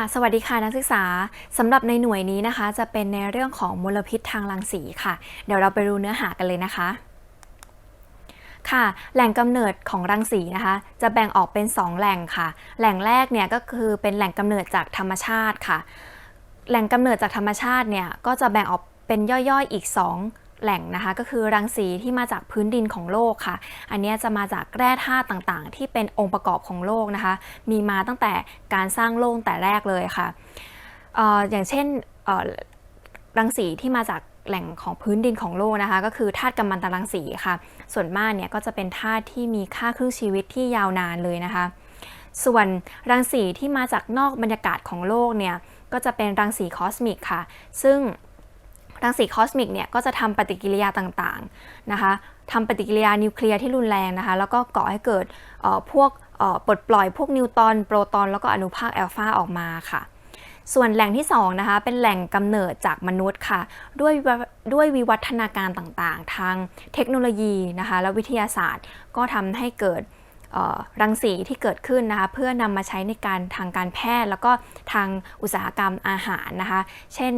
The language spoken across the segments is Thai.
ค่ะสวัสดีค่ะนักศึกษาสำหรับในหน่วยนี้นะคะ จะเป็นในเรื่องของมลพิษทางรังสีค่ะ เดี๋ยวเราไปดูเนื้อหากันเลยนะคะ ค่ะ แหล่งกำเนิดของรังสีนะคะ จะแบ่งออกเป็น 2 แหล่งค่ะ แหล่งแรกเนี่ยก็คือเป็นแหล่งกำเนิดจากธรรมชาติค่ะ แหล่งกำเนิดจากธรรมชาติเนี่ยก็จะแบ่งออกเป็นย่อยๆอีก 2 แหล่งนะคะก็คือรังสีที่มาจากพื้นดินของโลกค่ะ อันนี้จะมาจากแร่ธาตุต่างๆ ที่เป็นองค์ประกอบของโลกนะคะ มีมาตั้งแต่การสร้างโลกแต่แรกเลยค่ะออย่างเช่นรังสีที่มาจากแหล่งของพื้นดินของโลกนะคะ ก็คือธาตุกัมมันตรังสีค่ะ ส่วนมากเนี่ยก็จะเป็นธาตุที่มีค่าครึ่งชีวิตที่ยาวนานเลยนะคะ ส่วนรังสีที่มาจากนอกบรรยากาศของโลกเนี่ยก็จะเป็นรังสีคอสมิกค่ะ ซึ่ง รังสีคอสมิกเนี่ยก็จะทำปฏิกิริยาต่างๆนะคะทำปฏิกิริยานิวเคลียร์ที่รุนแรงนะคะ แล้วก็ก่อให้เกิดพวกปลดปล่อยพวกนิวตรอนโปรตอนแล้วก็อนุภาคแอลฟาออกมาค่ะส่วนแหล่งที่2นะคะเป็นแหล่งกำเนิดจากมนุษย์ค่ะ ด้วยด้วยวิวัฒนาการต่างๆ ทางเทคโนโลยีนะคะและวิทยาศาสตร์ ก็ทำให้เกิด รังสีที่เกิดขึ้นนะคะเพื่อนำมาใช้ในการทางการแพทย์ แล้วก็ทางอุตสาหกรรมอาหารนะคะ เช่น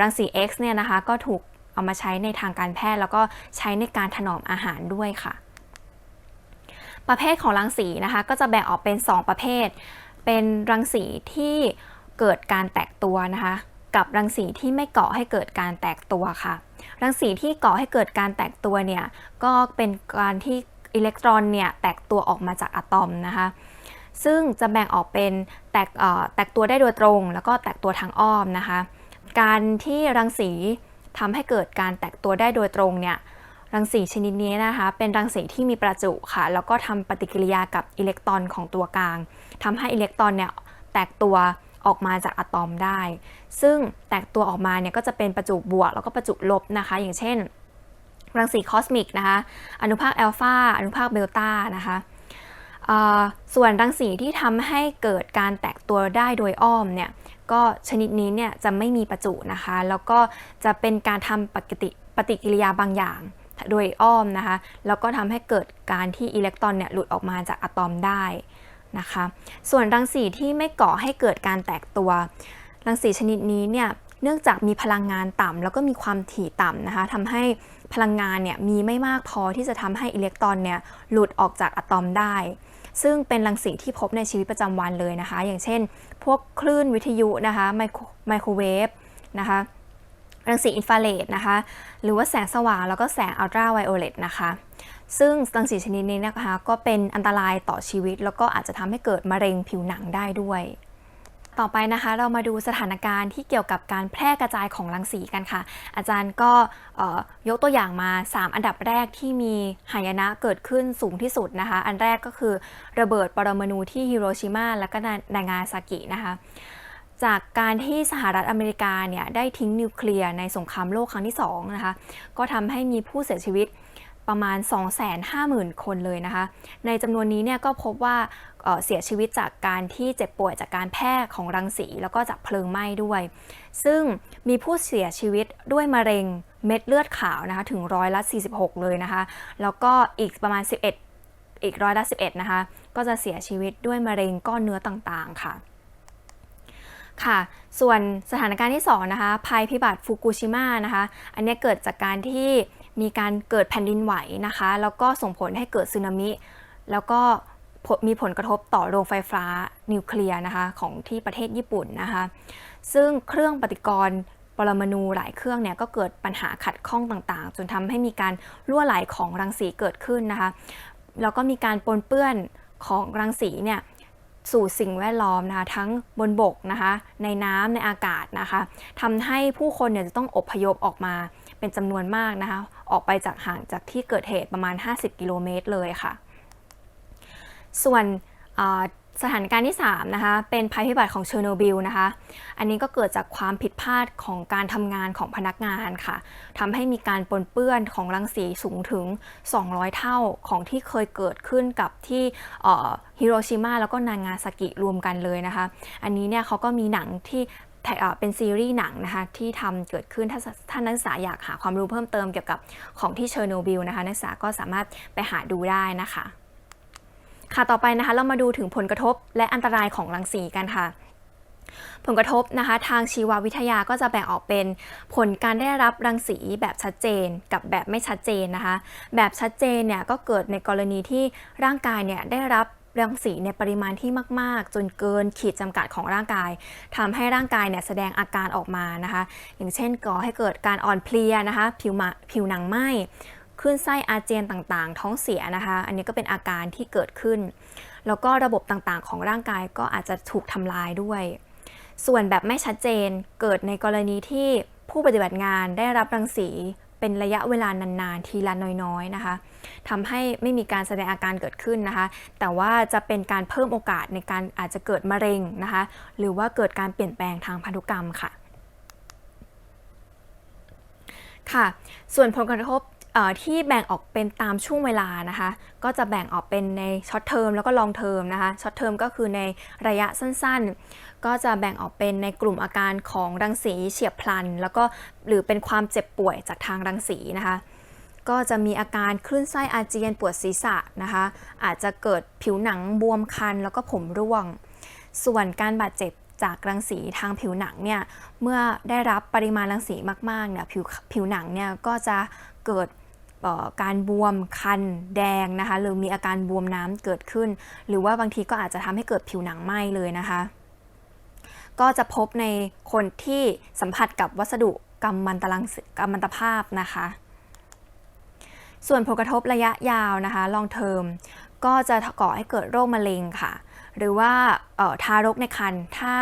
รังสี X เนี่ยนะคะก็ถูกเอามาใช้ในทางการแพทย์ แล้วก็ใช้ในการถนอมอาหารด้วยค่ะ ประเภทของรังสีนะคะก็จะแบ่งออกเป็น 2 ประเภท เป็นรังสีที่เกิดการแตกตัวนะคะกับรังสีที่ไม่ก่อให้เกิดการแตกตัวค่ะ รังสีที่ก่อให้เกิดการแตกตัวเนี่ยก็เป็นการที่ อิเล็กตรอนเนี่ยแตกตัวออกมาจากอะตอมนะคะซึ่งจะแบ่งออกเป็นแตกแตกตัวได้โดยตรง แล้วก็แตกตัวทางอ้อมนะคะการที่รังสีทำให้เกิดการแตกตัวได้โดยตรงเนี่ยรังสีชนิดนี้นะคะเป็นรังสีที่มีประจุค่ะ แล้วก็ทำปฏิกิริยากับอิเล็กตรอนของตัวกลางทำให้อิเล็กตรอนเนี่ยแตกตัวออกมาจากอะตอมได้ ซึ่งแตกตัวออกมาเนี่ยก็จะเป็นประจุบวกแล้วก็ประจุลบนะคะ อย่างเช่น รังสีคอสมิกนะคะอนุภาคแอลฟาอนุภาคเบลตานะคะส่วนรังสีที่ทำให้เกิดการแตกตัวได้โดยอ้อมเนี่ยก็ชนิดนี้เนี่ยจะไม่มีประจุนะคะ แล้วก็จะเป็นการทำปกติปฏิกิริยาบางอย่างโดยอ้อมนะคะ แล้วก็ทำให้เกิดการที่อิเล็กตรอนเนี่ยหลุดออกมาจากอะตอมได้นะคะ ส่วนรังสีที่ไม่ก่อให้เกิดการแตกตัว รังสีชนิดนี้เนี่ยเนื่องจากมีพลังงานต่ำแล้วก็มีความถี่ต่ำนะคะทำให้ พลังงานเนี่ยมีไม่มากพอที่จะทำให้อิเล็กตรอนเนี่ยหลุดออกจากอะตอมได้ ซึ่งเป็นรังสีที่พบในชีวิตประจำวันเลยนะคะ อย่างเช่น พวกคลื่นวิทยุนะคะไมโครไมโครเวฟนะคะรังสีอินฟราเรดนะคะ หรือว่าแสงสว่างแล้วก็แสงอัลตราไวโอเลตนะคะ ซึ่งรังสีชนิดนี้นะคะก็เป็นอันตรายต่อชีวิต แล้วก็อาจจะทำให้เกิดมะเร็งผิวหนังได้ด้วย ต่อไปนะคะเรามาดูสถานการณ์ที่เกี่ยวกับการแพร่กระจายของรังสีกันค่ะ อาจารย์ก็ยกตัวอย่างมา 3 อันดับแรกที่มีหายนะเกิดขึ้นสูงที่สุดนะคะ อันแรกก็คือระเบิดปรมาณูที่ฮิโรชิมาและก็นางาซากินะคะจากการที่สหรัฐอเมริกาเนี่ยได้ทิ้งนิวเคลียร์ในสงครามโลกครั้งที่2นะคะก็ทำให้มีผู้เสียชีวิต ประมาณ 250,000 คนเลยนะคะ ในจำนวนนี้เนี่ยก็พบว่าเสียชีวิตจากการที่เจ็บป่วยจากการแพร่ของรังสี แล้วก็จากเพลิงไหม้ด้วย ซึ่งมีผู้เสียชีวิตด้วยมะเร็งเม็ดเลือดขาวนะคะถึงร้อยละ 46 เลยนะคะ แล้วก็อีกประมาณ 11 อีกร้อยละ11 นะคะ ก็จะเสียชีวิตด้วยมะเร็งก้อนเนื้อต่างๆค่ะค่ะ ส่วนสถานการณ์ที่2นะคะ ภัยพิบัติฟุกุชิมะนะคะ อันนี้เกิดจากการที่ มีการเกิดแผ่นดินไหวนะคะ แล้วก็ส่งผลให้เกิดสึนามิ แล้วก็มีผลกระทบต่อโรงไฟฟ้านิวเคลียร์นะคะของที่ประเทศญี่ปุ่นนะคะ ซึ่งเครื่องปฏิกรณ์ปรมาณูหลายเครื่องเนี่ยก็เกิดปัญหาขัดข้องต่างๆ จนทำให้มีการรั่วไหลของรังสีเกิดขึ้นนะคะ แล้วก็มีการปนเปื้อนของรังสีเนี่ยสู่สิ่งแวดล้อมนะคะทั้งบนบกนะคะในน้ำในอากาศนะคะทำให้ผู้คนเนี่ยจะต้องอบพยพออกมา เป็นจำนวนมากนะคะ ออกไปจากห่างจากที่เกิดเหตุประมาณ 50 กิโลเมตรเลยค่ะ ส่วนสถานการณ์ที่3นะคะเป็นภัยพิบัติของเชอร์โนบิลนะคะ อันนี้ก็เกิดจากความผิดพลาดของการทำงานของพนักงานค่ะทำให้มีการปนเปื้อนของรังสีสูงถึง 200 เท่าของที่เคยเกิดขึ้นกับที่ฮิโรชิมาแล้วก็นางาซากิรวมกันเลยนะคะ อันนี้เนี่ยเขาก็มีหนังที่ เป็นซีรีส์หนังนะคะที่ทำเกิดขึ้นถ้าถ้านนักศึกษาอยากหาความรู้เพิ่มเติมเกี่ยวกับของที่เชอร์โนบิลนะคะนักศึกษาก็สามารถไปหาดูได้นะคะ ค่ะต่อไปนะคะเรามาดูถึงผลกระทบและอันตรายของรังสีกันค่ะผลกระทบนะคะทางชีววิทยาก็จะแบ่งออกเป็นผลการได้รับรังสีแบบชัดเจนกับแบบไม่ชัดเจนนะคะ แบบชัดเจนเนี่ยก็เกิดในกรณีที่ร่างกายเนี่ยได้รับ รังสีในปริมาณที่มาก ๆ จนเกินขีดจำกัดของร่างกายทำให้ร่างกายเนี่ยแสดงอาการออกมานะคะ อย่างเช่นก่อให้เกิดการอ่อนเพลียนะคะผิวผิวหนังไหม้คลื่นไส้อาเจียนต่างๆ ท้องเสียนะคะ อันนี้ก็เป็นอาการที่เกิดขึ้น แล้วก็ระบบต่างๆ ของร่างกายก็อาจจะถูกทำลายด้วย ส่วนแบบไม่ชัดเจนเกิดในกรณีที่ผู้ปฏิบัติงานได้รับรังสี เป็นระยะเวลานานๆ ทีละน้อยๆนะคะทำให้ไม่มีการแสดงอาการเกิดขึ้นนะคะ แต่ว่าจะเป็นการเพิ่มโอกาสในการอาจจะเกิดมะเร็งนะคะ หรือว่าเกิดการเปลี่ยนแปลงทางพันธุกรรมค่ะค่ะ ส่วนผลกระทบ ที่แบ่งออกเป็นตามช่วงเวลานะคะ ก็จะแบ่งออกเป็นในช็อตเทอมแล้วก็ลองเทอมนะคะช็อตเทอมก็คือในระยะสั้นๆ ก็จะแบ่งออกเป็นในกลุ่มอาการของรังสีเฉียบพลัน แล้วก็หรือเป็นความเจ็บป่วยจากทางรังสีนะคะ ก็จะมีอาการคลื่นไส้อาเจียนปวดศีรษะนะคะ อาจจะเกิดผิวหนังบวมคัน แล้วก็ผมร่วง ส่วนการบาดเจ็บจากรังสีทางผิวหนังเนี่ยเมื่อได้รับปริมาณรังสีมากๆเนี่ยผิวผิวหนังเนี่ยก็จะเกิด การบวมคันแดงนะคะหรือมีอาการบวมน้ำเกิดขึ้น หรือว่าบางทีก็อาจจะทำให้เกิดผิวหนังไหม้เลยนะคะ ก็จะพบในคนที่สัมผัสกับวัสดุกัมมันตรังกัมมันตภาพนะคะ ส่วนผลกระทบระยะยาวนะคะ long term ก็จะก่อให้เกิดโรคมะเร็งค่ะ หรือว่าทารกในครรภ์ถ้า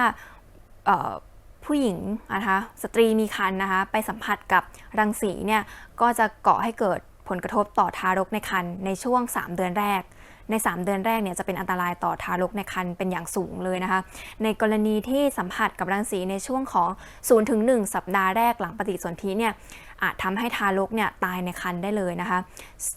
ผู้หญิงนะคะสตรีมีครรภ์นะคะ ไปสัมผัสกับรังสีเนี่ยก็จะก่อให้เกิด ผลกระทบต่อทารกในครรภ์ในช่วง 3 เดือนแรก ใน 3 เดือนแรกเนี่ยจะเป็นอันตรายต่อทารกในครรภ์เป็นอย่างสูงเลยนะคะ ในกรณีที่สัมผัสกับรังสีในช่วงของ0ถึง1สัปดาห์แรกหลังปฏิสนธิเนี่ยอาจทำให้ทารกเนี่ยตายในครรภ์ได้เลยนะคะ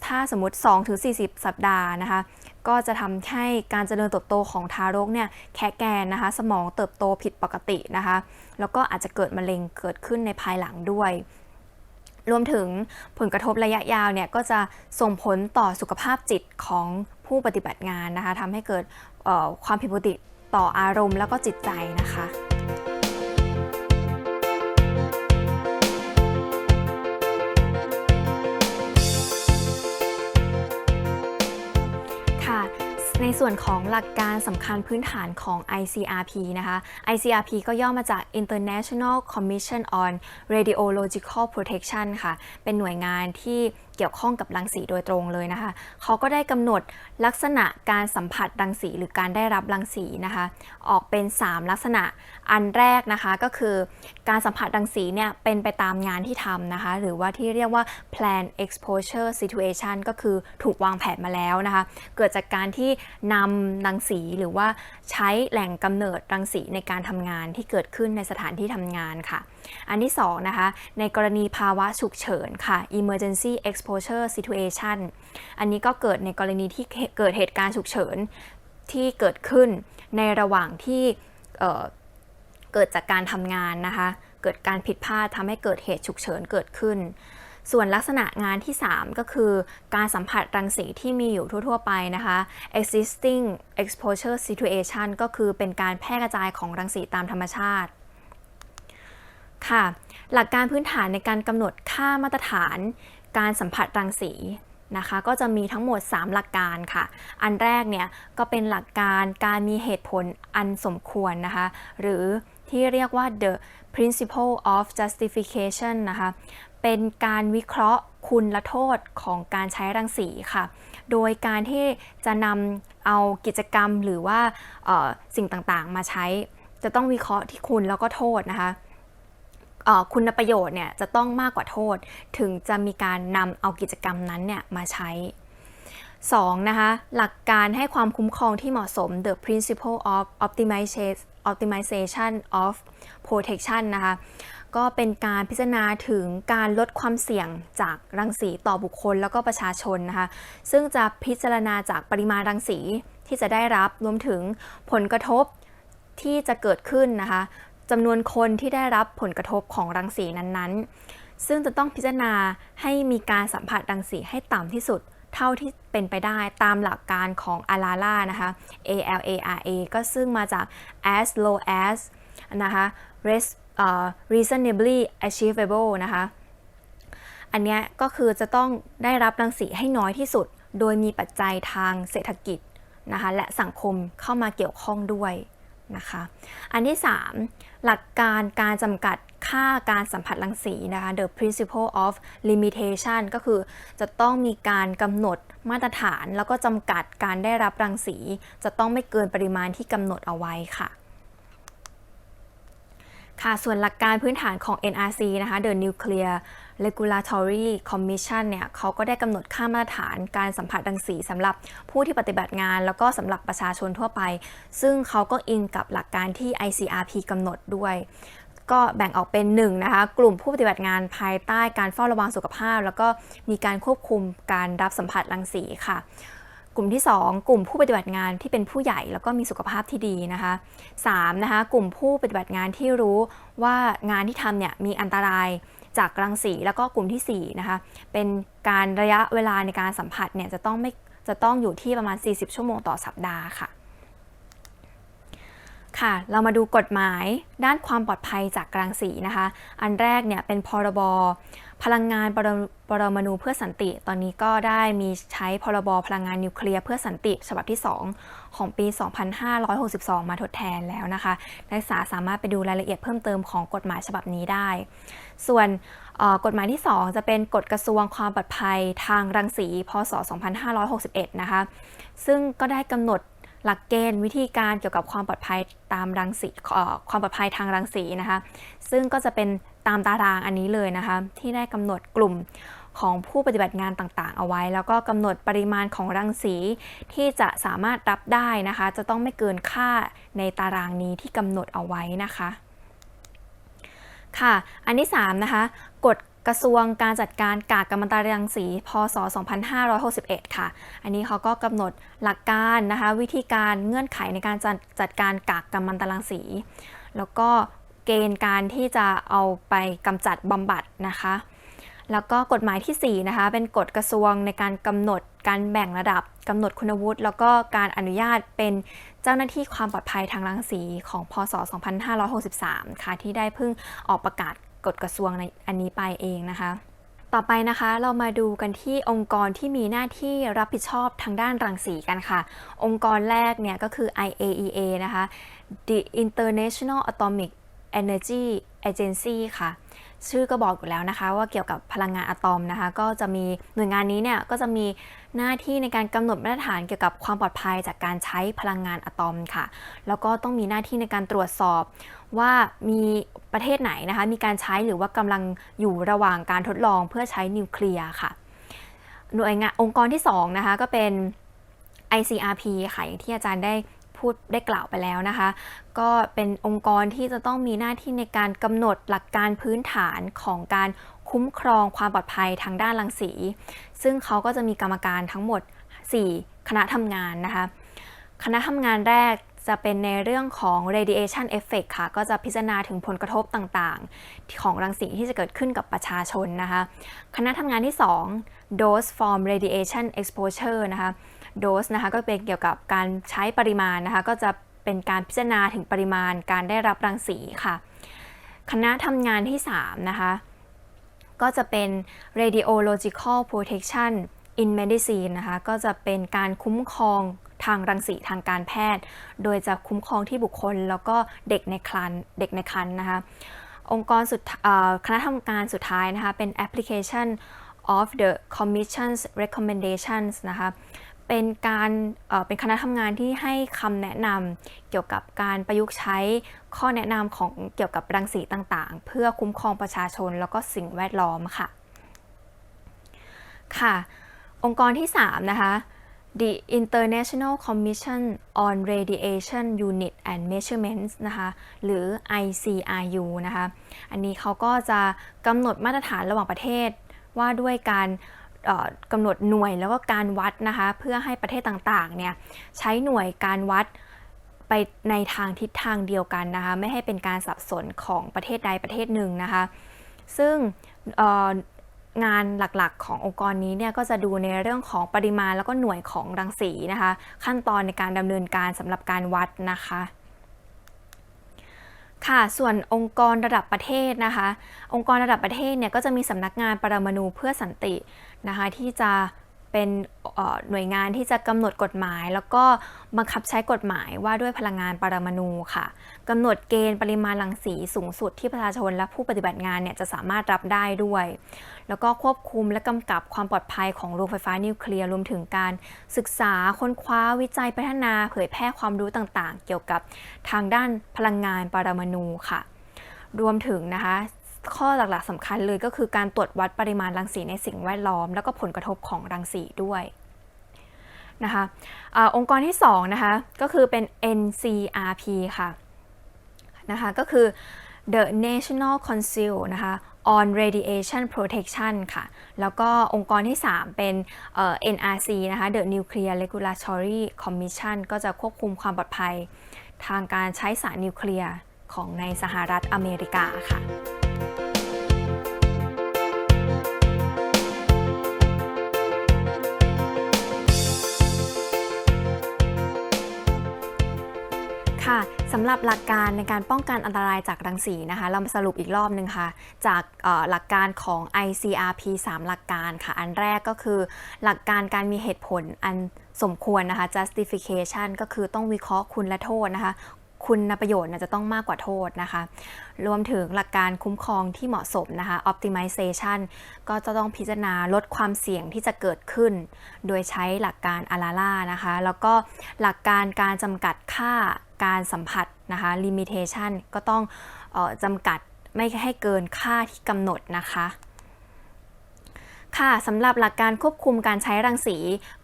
ถ้าสมมติ2ถึง40 สัปดาห์นะคะ ก็จะทำให้การเจริญเติบโตของทารกเนี่ยแค่แกนนะคะ สมองเติบโตผิดปกตินะคะ แล้วก็อาจจะเกิดมะเร็งเกิดขึ้นในภายหลังด้วย รวมถึงผลกระทบระยะยาวเนี่ยก็จะส่งผลต่อสุขภาพจิตของผู้ปฏิบัติงานนะคะทำให้เกิดความผิดปกติต่ออารมณ์แล้วก็จิตใจนะคะ ในส่วนของหลักการสำคัญพื้นฐานของ ICRP นะคะ ICRP ก็ย่อมาจาก International Commission on Radiological Protection ค่ะ เป็นหน่วยงานที่ เกี่ยวข้องกับรังสีโดยตรงเลยนะคะ เขาก็ได้กำหนดลักษณะการสัมผัสรังสีหรือการได้รับรังสีนะคะ ออกเป็น 3 ลักษณะอันแรกนะคะก็คือการสัมผัสรังสีเนี่ยเป็นไปตามงานที่ทำนะคะ หรือว่าที่เรียกว่า plan exposure situation ก็คือถูกวางแผนมาแล้วนะคะ เกิดจากการที่นำรังสีหรือว่าใช้แหล่งกำเนิดรังสีในการทำงานที่เกิดขึ้นในสถานที่ทำงานค่ะ อันที่สองนะคะในกรณีภาวะฉุกเฉินค่ะ emergency exposure situation อันนี้ก็เกิดในกรณีที่เกิดเหตุการณ์ฉุกเฉินที่เกิดขึ้นในระหว่างที่เเกิดจากการทำงานนะคะเกิดการผิดพลาดทำให้เกิดเหตุฉุกเฉินเกิดขึ้นส่วนลักษณะงานที่ 3 ก็คือการสัมผัสรังสีที่มีอยู่ทั่ว ๆ ไปนะคะ existing exposure situation ก็คือเป็นการแพร่กระจายของรังสีตามธรรมชาติ ค่ะ หลักการพื้นฐานในการกำหนดค่ามาตรฐาน การสัมผัสรังสีนะคะ ก็จะมีทั้งหมด 3 หลักการค่ะ อันแรกเนี่ยก็เป็นหลักการการมีเหตุผลอันสมควรนะคะ หรือที่เรียกว่า the principle of justification นะคะ เป็นการวิเคราะห์คุณและโทษของการใช้รังสีค่ะ โดยการที่จะนำเอากิจกรรมหรือว่าสิ่งต่างๆ มาใช้ จะต้องวิเคราะห์ที่คุณแล้วก็โทษนะคะ คุณประโยชน์เนี่ยจะต้องมากกว่าโทษ ถึงจะมีการนำเอากิจกรรมนั้นเนี่ยมาใช้ 2. นะคะหลักการให้ความคุ้มครองที่เหมาะสม the principle of optimization optimization of protection นะคะก็เป็นการพิจารณาถึงการลดความเสี่ยงจากรังสีต่อบุคคลแล้วก็ประชาชนนะคะซึ่งจะพิจารณาจากปริมาณรังสีที่จะได้รับรวมถึงผลกระทบที่จะเกิดขึ้นนะคะ จำนวนคนที่ได้รับผลกระทบของรังสีนั้นๆ ซึ่งจะต้องพิจารณาให้มีการสัมผัสรังสีให้ต่ำที่สุดเท่าที่เป็นไปได้ตามหลักการของอาราล่านะคะ A L A R A ก็ซึ่งมาจาก as low as นะคะ Res- uh, reasonably achievable นะคะ อันนี้ก็คือจะต้องได้รับรังสีให้น้อยที่สุด โดยมีปัจจัยทางเศรษฐกิจนะคะและสังคมเข้ามาเกี่ยวข้องด้วย นะคะ อันที่ 3 หลักการการจำกัดค่าการสัมผัสรังสีนะคะ the principle of limitation ก็คือจะต้องมีการกำหนดมาตรฐาน แล้วก็จำกัดการได้รับรังสี จะต้องไม่เกินปริมาณที่กำหนดเอาไว้ค่ะค่ะ ส่วนหลักการพื้นฐานของ NRC นะคะ The Nuclear Regulatory Commission เนี่ยเขาก็ได้กำหนดค่ามาตรฐานการสัมผัสรังสีสำหรับผู้ที่ปฏิบัติงาน แล้วก็สำหรับประชาชนทั่วไป ซึ่งเขาก็อิงกับหลักการที่ ICRP กำหนดด้วยก็แบ่งออกเป็น1นะคะกลุ่มผู้ปฏิบัติงานภายใต้การเฝ้าระวังสุขภาพ แล้วก็มีการควบคุมการรับสัมผัสรังสีค่ะ กลุ่มที่ 2 กลุ่มผู้ปฏิบัติงานที่เป็นผู้ใหญ่แล้วก็มีสุขภาพที่ดีนะคะ3นะคะกลุ่มผู้ปฏิบัติงานที่รู้ว่างานที่ทำเนี่ยมีอันตราย จากรังสีแล้วก็กลุ่มที่ 4 นะคะ เป็นการระยะเวลาในการสัมผัสเนี่ยจะต้องไม่จะต้องอยู่ที่ประมาณ 40 ชั่วโมงต่อสัปดาห์ค่ะ ค่ะ เรามาดูกฎหมายด้านความปลอดภัยจากรังสีนะคะ อันแรกเนี่ยเป็นพรบพลังงานปรปรมาณูเพื่อสันติ ตอนนี้ก็ได้มีใช้พรบพลังงานนิวเคลียร์เพื่อสันติ ฉบับที่ 2 ของปี 2562 มาทดแทนแล้วนะคะ นักศึกษาสามารถไปดูรายละเอียดเพิ่มเติมของกฎหมายฉบับนี้ได้ ส่วนกฎหมายที่ 2 จะเป็นกฎกระทรวงความปลอดภัยทางรังสี พศ 2561 นะคะ ซึ่งก็ได้กำหนด หลักเกณฑ์วิธีการเกี่ยวกับความปลอดภัยตามรังสีความปลอดภัยทางรังสีนะคะ ซึ่งก็จะเป็นตามตารางอันนี้เลยนะคะ ที่ได้กำหนดกลุ่มของผู้ปฏิบัติงานต่างๆ เอาไว้ แล้วก็กำหนดปริมาณของรังสีที่จะสามารถรับได้นะคะ จะต้องไม่เกินค่าในตารางนี้ที่กำหนดเอาไว้นะคะค่ะ อันที่3นะคะ กระทรวงการจัดการกากกัมมันตรังสี พศ 2561 ค่ะ อันนี้เขาก็กำหนดหลักการนะคะวิธีการเงื่อนไขในการจัดจัดการกากกัมมันตรังสี แล้วก็เกณฑ์การที่จะเอาไปกำจัดบำบัดนะคะแล้วก็กฎหมายที่ 4 นะคะ เป็นกฎกระทรวงในการกำหนดการแบ่งระดับกำหนดคุณวุฒิ แล้วก็การอนุญาตเป็นเจ้าหน้าที่ความปลอดภัยทางรังสีของพศ 2563 ค่ะ ที่ได้เพิ่งออกประกาศ กฎกระทรวงในอันนี้ไปเองนะคะ ต่อไปนะคะเรามาดูกันที่องค์กรที่มีหน้าที่รับผิดชอบทางด้านรังสีกันค่ะ องค์กรแรกเนี่ยก็คือ IAEA นะคะ The International Atomic Energy Agency ค่ะ ชื่อก็บอกอยู่แล้วนะคะว่าเกี่ยวกับพลังงานอะตอมนะคะ ก็จะมีหน่วยงานนี้เนี่ยก็จะมีหน้าที่ในการกำหนดมาตรฐานเกี่ยวกับความปลอดภัยจากการใช้พลังงานอะตอมค่ะ แล้วก็ต้องมีหน้าที่ในการตรวจสอบ ว่ามีประเทศไหนนะคะ มีการใช้หรือว่ากำลังอยู่ระหว่างการทดลองเพื่อใช้นิวเคลียร์ค่ะ หน่วยงานองค์กรที่2นะคะก็เป็น ICRP ค่ะอย่างที่อาจารย์ได้พูดได้กล่าวไปแล้วนะคะ ก็เป็นองค์กรที่จะต้องมีหน้าที่ในการกำหนดหลักการพื้นฐานของการคุ้มครองความปลอดภัยทางด้านรังสี ซึ่งเขาก็จะมีกรรมการทั้งหมด 4 คณะทำงานนะคะ คณะทำงานแรก จะเป็นในเรื่องของ radiation effect ค่ะ ก็จะพิจารณาถึงผลกระทบต่างๆ ของรังสีที่จะเกิดขึ้นกับประชาชนนะคะ คณะทำงานที่ 2 dose from radiation exposure นะคะ dose นะคะก็เป็นเกี่ยวกับการใช้ปริมาณนะคะ ก็จะเป็นการพิจารณาถึงปริมาณการได้รับรังสีค่ะ คณะทำงานที่ 3 นะคะ ก็จะเป็น radiological protection in medicine นะคะก็จะเป็นการคุ้มครองทางรังสีทางการแพทย์ โดยจะคุ้มครองที่บุคคล แล้วก็เด็กในครรภ์เด็กในครรภ์นะคะองค์กรสุดคณะทำการสุดท้ายนะคะเป็น application of the commission's recommendations นะคะเป็นการเป็นคณะทำงานที่ให้คำแนะนำเกี่ยวกับการประยุกต์ใช้ข้อแนะนำของเกี่ยวกับรังสีต่างๆ เพื่อคุ้มครองประชาชนแล้วก็สิ่งแวดล้อมค่ะค่ะ องค์กรที่ 3 นะคะ The International Commission on Radiation Unit and Measurements นะคะ หรือ ICRU นะคะ อันนี้เขาก็จะกำหนดมาตรฐานระหว่างประเทศว่าด้วยการกำหนดหน่วยแล้วก็การวัดนะคะ เพื่อให้ประเทศต่างๆ เนี่ย ใช้หน่วยการวัดไปในทางทิศทางเดียวกันนะคะ ไม่ให้เป็นการสับสนของประเทศใดประเทศหนึ่งนะคะ ซึ่ง งานหลักๆ ขององค์กรนี้เนี่ยก็จะดูในเรื่องของปริมาณแล้วก็หน่วยของรังสีนะคะ ขั้นตอนในการดำเนินการสำหรับการวัดนะคะค่ะ ส่วนองค์กรระดับประเทศนะคะ องค์กรระดับประเทศเนี่ยก็จะมีสำนักงานปรมาณูเพื่อสันตินะคะ ที่จะ เป็นหน่วยงานที่จะกำหนดกฎหมาย แล้วก็บังคับใช้กฎหมายว่าด้วยพลังงานปรมาณูค่ะกำหนดเกณฑ์ปริมาณรังสีสูงสุดที่ประชาชนและผู้ปฏิบัติงานเนี่ยจะสามารถรับได้ด้วย แล้วก็ควบคุมและกำกับความปลอดภัยของโรงไฟฟ้านิวเคลียร์รวมถึงการศึกษาค้นคว้าวิจัยพัฒนาเผยแพร่ความรู้ต่างๆ เกี่ยวกับทางด้านพลังงานปรมาณูค่ะ รวมถึงนะคะ ข้อหลักๆสำคัญเลยก็คือการตรวจวัดปริมาณรังสีในสิ่งแวดล้อม แล้วก็ผลกระทบของรังสีด้วยนะคะอองค์กรที่2นะคะก็คือเป็น NCRP ค่ะนะคะก็คือ The National Council นะคะ on Radiation Protection ค่ะ แล้วก็องค์กรที่ 3 เป็น NRC นะคะ The Nuclear Regulatory Commission ก็จะควบคุมความปลอดภัย ทางการใช้สารนิวเคลียร์ของในสหรัฐอเมริกาค่ะ สำหรับหลักการในการป้องกันอันตรายจากรังสีนะคะ เรามาสรุปอีกรอบหนึ่งค่ะ จากหลักการของ ICRP 3 หลักการค่ะ อันแรกก็คือหลักการการมีเหตุผลอันสมควรนะคะ justification ก็คือต้องวิเคราะห์คุณและโทษนะคะ คุณประโยชน์จะต้องมากกว่าโทษนะคะ รวมถึงหลักการคุ้มครองที่เหมาะสมนะคะ optimization ก็จะต้องพิจารณาลดความเสี่ยงที่จะเกิดขึ้น โดยใช้หลักการอาราล่านะคะ แล้วก็หลักการการจำกัดค่าการสัมผัสนะคะ limitation ก็ต้องออจำกัดไม่ให้เกินค่าที่กำหนดนะคะ ค่ะสำหรับหลักการควบคุมการใช้รังสี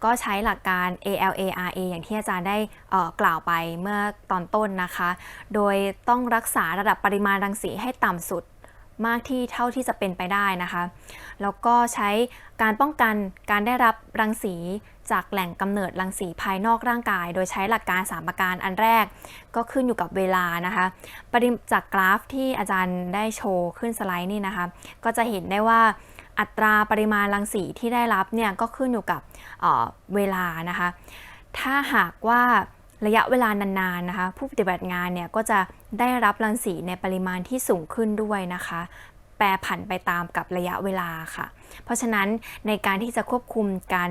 ก็ใช้หลักการ ALARA อย่างที่อาจารย์ได้กล่าวไปเมื่อตอนต้นนะคะ โดยต้องรักษาระดับปริมาณรังสีให้ต่ำสุดมากที่เท่าที่จะเป็นไปได้นะคะ แล้วก็ใช้การป้องกันการได้รับรังสีจากแหล่งกำเนิดรังสีภายนอกร่างกาย โดยใช้หลักการ3ประการอันแรก ก็ขึ้นอยู่กับเวลานะคะปริจากกราฟที่อาจารย์ได้โชว์ขึ้นสไลด์นี่นะคะ ก็จะเห็นได้ว่า อัตราปริมาณรังสีที่ได้รับเนี่ยก็ขึ้นอยู่กับเเวลานะคะ ถ้าหากว่าระยะเวลานานๆนะคะ ผู้ปฏิบัติงานเนี่ยก็จะได้รับรังสีในปริมาณที่สูงขึ้นด้วยนะคะ แปรผันไปตามกับระยะเวลาค่ะ เพราะฉะนั้นในการที่จะควบคุมการ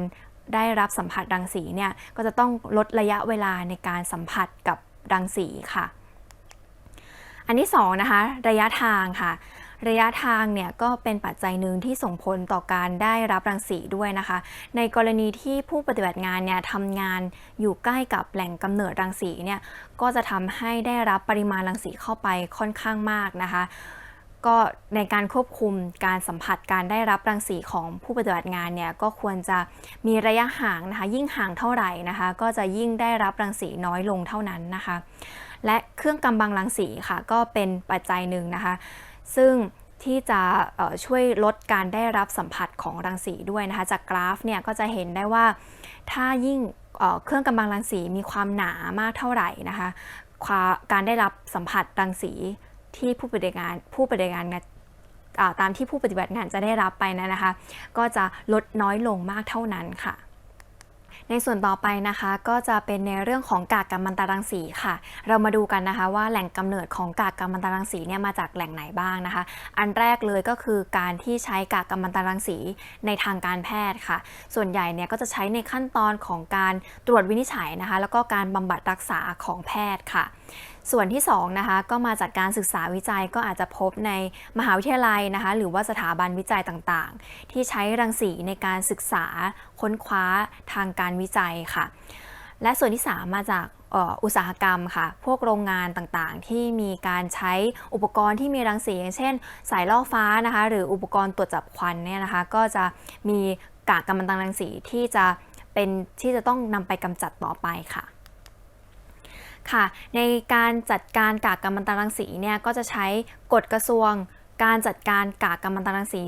ได้รับสัมผัสรังสีเนี่ยก็จะต้องลดระยะเวลาในการสัมผัสกับรังสีค่ะ อันที่สองนะคะระยะทางค่ะ ระยะทางเนี่ยก็เป็นปัจจัยหนึ่งที่ส่งผลต่อการได้รับรังสีด้วยนะคะ ในกรณีที่ผู้ปฏิบัติงานเนี่ยทำงานอยู่ใกล้กับแหล่งกำเนิดรังสีเนี่ยก็จะทำให้ได้รับปริมาณรังสีเข้าไปค่อนข้างมากนะคะก็ในการควบคุมการสัมผัสการได้รับรังสีของผู้ปฏิบัติงานเนี่ยก็ควรจะมีระยะห่างนะคะยิ่งห่างเท่าไหร่นะคะ ก็จะยิ่งได้รับรังสีน้อยลงเท่านั้นนะคะ และเครื่องกำบังรังสีค่ะก็เป็นปัจจัยหนึ่งนะคะ ซึ่งที่จะช่วยลดการได้รับสัมผัสของรังสีด้วยนะคะ จากกราฟเนี่ยก็จะเห็นได้ว่าถ้ายิ่งเครื่องกำบังรังสีมีความหนามากเท่าไหร่นะคะาการได้รับสัมผัสรังสีที่ผู้ปฏิบัติงานผู้ปฏิบัติงานตามที่ผู้ปฏิบัติงานจะได้รับไปนะนะคะ ก็จะลดน้อยลงมากเท่านั้นค่ะ ในส่วนต่อไปนะคะก็จะเป็นในเรื่องของกากกัมมันตรังสีค่ะ เรามาดูกันนะคะว่าแหล่งกำเนิดของกากกัมมันตรังสีเนี่ยมาจากแหล่งไหนบ้างนะคะ อันแรกเลยก็คือการที่ใช้กากกัมมันตรังสีในทางการแพทย์ค่ะ ส่วนใหญ่เนี่ยก็จะใช้ในขั้นตอนของการตรวจวินิจฉัยนะคะ แล้วก็การบำบัดรักษาของแพทย์ค่ะ ส่วนที่2นะคะก็มาจากการศึกษาวิจัยก็อาจจะพบในมหาวิทยาลัยนะคะหรือว่าสถาบันวิจัยต่างๆ ที่ใช้รังสีในการศึกษาค้นคว้าทางการวิจัยค่ะ และส่วนที่ 3 มาจากอุตสาหกรรมค่ะ พวกโรงงานต่างๆ ที่มีการใช้อุปกรณ์ที่มีรังสีอย่างเช่น สายล่อฟ้านะคะหรืออุปกรณ์ตรวจจับควันเนี่ยนะคะก็จะมีกากกัมมันตรังสีที่จะเป็นที่จะต้องนำไปกำจัดต่อไปค่ะ ค่ะ ในการจัดการกากกัมมันตรังสีเนี่ยก็จะใช้กฎกระทรวงการจัดการกากกัมมันตรังสี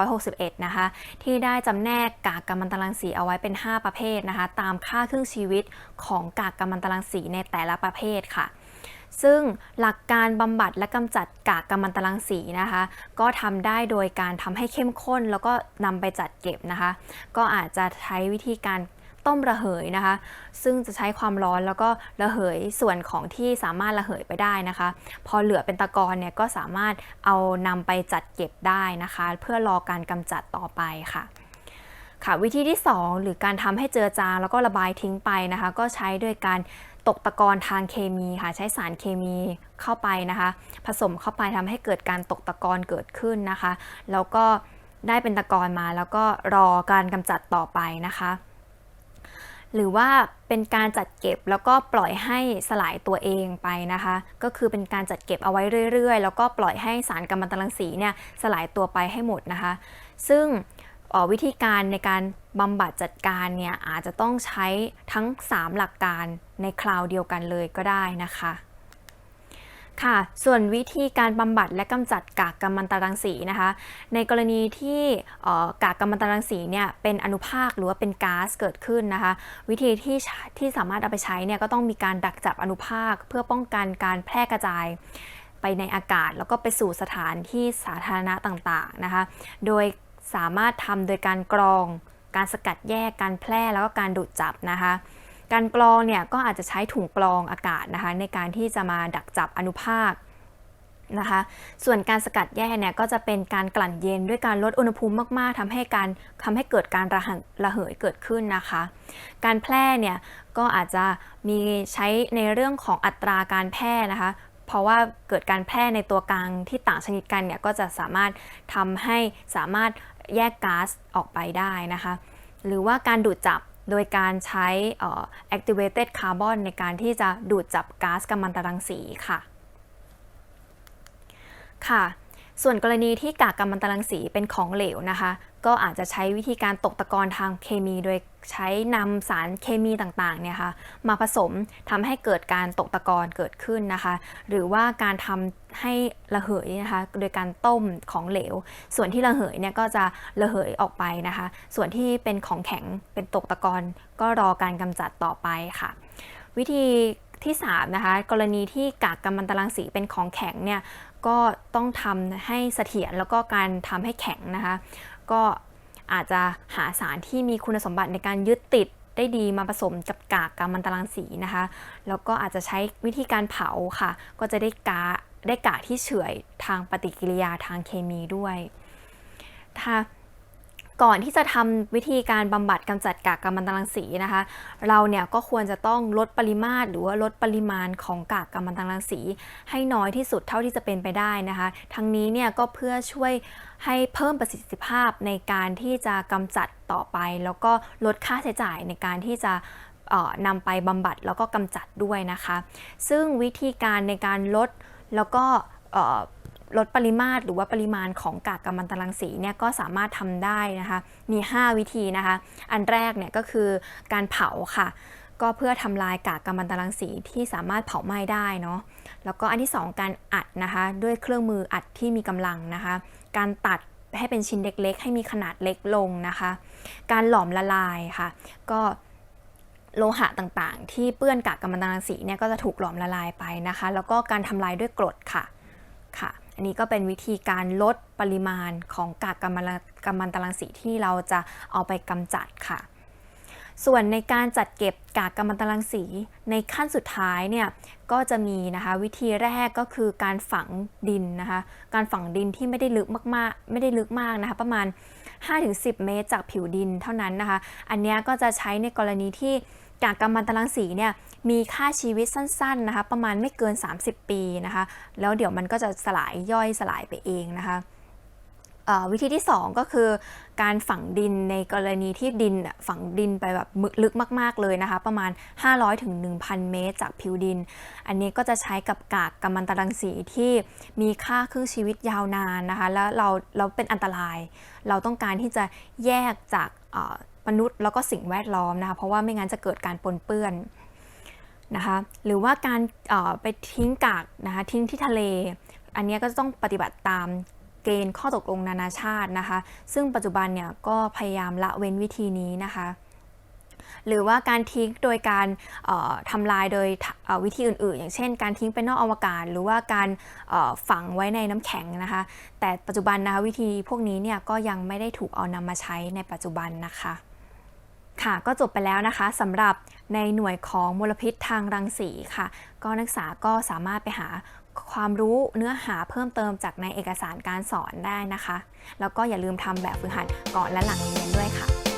2561 นะคะ ที่ได้จำแนกกากกัมมันตรังสีเอาไว้เป็น 5 ประเภทนะคะ ตามค่าครึ่งชีวิตของกากกัมมันตรังสีในแต่ละประเภทค่ะ ซึ่งหลักการบำบัดและกำจัดกากกัมมันตรังสีนะคะ ก็ทำได้โดยการทำให้เข้มข้นแล้วก็นำไปจัดเก็บนะคะ ก็อาจจะใช้วิธีการ ต้มระเหยนะคะ ซึ่งจะใช้ความร้อนแล้วก็ระเหยส่วนของที่สามารถระเหยไปได้นะคะ พอเหลือเป็นตะกอนเนี่ยก็สามารถเอานำไปจัดเก็บได้นะคะ เพื่อรอการกำจัดต่อไปค่ะค่ะวิธีที่ 2 หรือการทำให้เจือจางแล้วก็ระบายทิ้งไปนะคะ ก็ใช้ด้วยการตกตะกอนทางเคมีค่ะ ใช้สารเคมีเข้าไปนะคะ ผสมเข้าไปทำให้เกิดการตกตะกอนเกิดขึ้นนะคะ แล้วก็ได้เป็นตะกอนมาแล้วก็รอการกำจัดต่อไปนะคะ หรือว่าเป็นการจัดเก็บแล้วก็ปล่อยให้สลายตัวเองไปนะคะ ก็คือเป็นการจัดเก็บเอาไว้เรื่อยๆ แล้วก็ปล่อยให้สารกัมมันตรังสีเนี่ยสลายตัวไปให้หมดนะคะ ซึ่งออวิธีการในการบำบัดจัดการเนี่ยอาจจะต้องใช้ทั้ง 3 หลักการในคราวเดียวกันเลยก็ได้นะคะ ค่ะ ส่วนวิธีการบำบัดและกำจัดกากกัมมันตรังสีนะคะ ในกรณีที่กากกัมมันตรังสีเนี่ยเป็นอนุภาคหรือว่าเป็นก๊าซเกิดขึ้นนะคะ วิธีที่ที่สามารถเอาไปใช้เนี่ยก็ต้องมีการดักจับอนุภาคเพื่อป้องกันการแพร่กระจายไปในอากาศ แล้วก็ไปสู่สถานที่สาธารณะต่างๆนะคะ โดยสามารถทำโดยการกรอง การสกัดแยก การแพร่แล้วก็การดูดจับนะคะ การกรองเนี่ยก็อาจจะใช้ถุงกรองอากาศนะคะในการที่จะมาดักจับอนุภาคนะคะส่วนการสกัดแยกเนี่ยก็จะเป็นการกลั่นเย็นด้วยการลดอุณหภูมิมากๆทำให้การทำให้เกิดการระหระเหยเกิดขึ้นนะคะ การแพร่เนี่ยก็อาจจะมีใช้ในเรื่องของอัตราการแพร่นะคะ เพราะว่าเกิดการแพร่ในตัวกลางที่ต่างชนิดกันเนี่ยก็จะสามารถทำให้สามารถแยกก๊าซออกไปได้นะคะ หรือว่าการดูดจับ โดยการใช้เอ่อ activated carbon ในการที่จะดูดจับก๊าซกัมมันตรังสีค่ะ ค่ะ ส่วนกรณีที่กากกัมมันตรังสีเป็นของเหลวนะคะ ก็อาจจะใช้วิธีการตกตะกอนทางเคมี โดยใช้นำสารเคมีต่างๆเนี่ยค่ะมาผสมทำให้เกิดการตกตะกอนเกิดขึ้นนะคะ หรือว่าการทำให้ระเหยนะคะโดยการต้มของเหลว ส่วนที่ระเหยเนี่ยก็จะระเหยออกไปนะคะ ส่วนที่เป็นของแข็งเป็นตกตะกอนก็รอการกำจัดต่อไปค่ะ วิธีที่3นะคะกรณีที่กากกัมมันตรังสีเป็นของแข็งเนี่ย ก็ต้องทำให้เสถียรแล้วก็การทำให้แข็งนะคะ ก็อาจจะหาสารที่มีคุณสมบัติในการยึดติดได้ดีมาผสมกับกากกัมมันตรังสีนะคะ แล้วก็อาจจะใช้วิธีการเผาค่ะ ก็จะได้กาได้กากที่เฉื่อยทางปฏิกิริยาทางเคมีด้วยถ้า ก่อนที่จะทำวิธีการบำบัดกำจัดกากกัมมันตรังสีนะคะ เราเนี่ยก็ควรจะต้องลดปริมาตรหรือว่าลดปริมาณของกากกัมมันตรังสี ให้น้อยที่สุดเท่าที่จะเป็นไปได้นะคะ ทั้งนี้เนี่ยก็เพื่อช่วยให้เพิ่มประสิทธิภาพในการที่จะกำจัดต่อไป แล้วก็ลดค่าใช้จ่ายในการที่จะนำไปบำบัดแล้วก็กำจัดด้วยนะคะ ซึ่งวิธีการในการลดแล้วก็ ลดปริมาตรหรือว่าปริมาณของกากกัมมันตรังสีเนี่ยก็สามารถทำได้นะคะ มี 5 วิธีนะคะ อันแรกเนี่ยก็คือการเผาค่ะ ก็เพื่อทำลายกากกัมมันตรังสีที่สามารถเผาไหม้ได้เนาะ แล้วก็อันที่ 2 การอัดนะคะ ด้วยเครื่องมืออัดที่มีกำลังนะคะ การตัดให้เป็นชิ้นเล็กๆ ให้มีขนาดเล็กลงนะคะ การหลอมละลายค่ะ ก็โลหะต่างๆ ที่เปื้อนกากกัมมันตรังสีเนี่ยก็จะถูกหลอมละลายไปนะคะ แล้วก็การทำลายด้วยกรดค่ะค่ะ อันนี้ก็เป็นวิธีการลดปริมาณของกากกัมมันกัมมันตรังสีที่เราจะเอาไปกำจัดค่ะ ส่วนในการจัดเก็บกากกัมมันตรังสีในขั้นสุดท้ายเนี่ยก็จะมีนะคะวิธีแรกก็คือการฝังดินนะคะการฝังดินที่ไม่ได้ลึกมากๆ ไม่ได้ลึกมากนะคะประมาณ 5-10 เมตรจากผิวดินเท่านั้นนะคะ อันนี้ก็จะใช้ในกรณีที่ กากกัมมันตรังสีเนี่ยมีค่าชีวิตสั้นๆนะคะประมาณไม่เกิน 30 ปีนะคะแล้วเดี๋ยวมันก็จะสลายย่อยสลายไปเองนะคะวิธีที่ 2 ก็คือ การฝังดินในกรณีที่ดินฝังดินไปแบบมึลึกมากๆเลยนะคะ ประมาณ 500ถึง1,000 เมตรจากผิวดิน อันนี้ก็จะใช้กับกากกัมมันตรังสีที่มีค่าครึ่งชีวิตยาวนานนะคะ แล้วเราเราเป็นอันตราย เราต้องการที่จะแยกจาก มนุษย์แล้วก็สิ่งแวดล้อมนะคะเพราะว่าไม่งั้นจะเกิดการปนเปื้อนนะคะหรือว่าการไปทิ้งกากนะคะทิ้งที่ทะเล อันนี้ก็ต้องปฏิบัติตามเกณฑ์ข้อตกลงนานาชาตินะคะ ซึ่งปัจจุบันเนี่ยก็พยายามละเว้นวิธีนี้นะคะหรือว่าการทิ้งโดยการเอ่อทำลายโดยวิธีอื่น ๆ อย่างเช่น การทิ้งไปนอกอวกาศ หรือว่าการฝังไว้ในน้ำแข็งนะคะ แต่ปัจจุบันนะคะวิธีพวกนี้เนี่ยก็ยังไม่ได้ถูกเอานำมาใช้ในปัจจุบันนะคะ ค่ะก็จบไปแล้วนะคะสำหรับในหน่วยของมลพิษทางรังสีค่ะ ก็นักศึกษาก็สามารถไปหาความรู้เนื้อหาเพิ่มเติมจากในเอกสารการสอนได้นะคะ แล้วก็อย่าลืมทำแบบฝึกหัดก่อนและหลังเรียนด้วยค่ะ